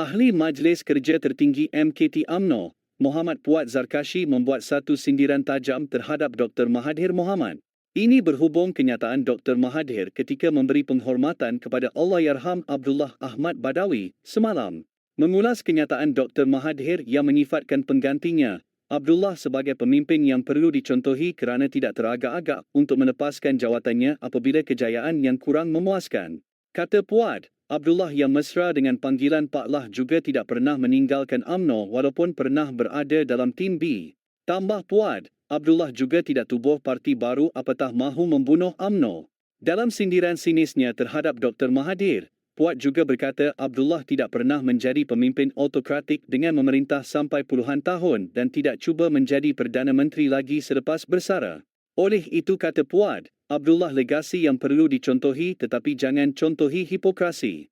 Ahli Majlis Kerja Tertinggi MKT AMNO, Muhammad Puat Zarkashi membuat satu sindiran tajam terhadap Dr. Mahathir Mohamad. Ini berhubung kenyataan Dr. Mahathir ketika memberi penghormatan kepada Allahyarham Abdullah Ahmad Badawi semalam. Mengulas kenyataan Dr. Mahathir yang menyifatkan penggantinya, Abdullah sebagai pemimpin yang perlu dicontohi kerana tidak teragak-agak untuk melepaskan jawatannya apabila kejayaan yang kurang memuaskan. Kata Puad, Abdullah yang mesra dengan panggilan Pak Lah juga tidak pernah meninggalkan AMNO walaupun pernah berada dalam tim B. Tambah Puad, Abdullah juga tidak tubuh parti baru apatah mahu membunuh AMNO. Dalam sindiran sinisnya terhadap Dr. Mahathir, Puat juga berkata Abdullah tidak pernah menjadi pemimpin autokratik dengan memerintah sampai puluhan tahun dan tidak cuba menjadi Perdana Menteri lagi selepas bersara. Oleh itu kata Puad, Abdullah legasi yang perlu dicontohi tetapi jangan contohi hipokrasi.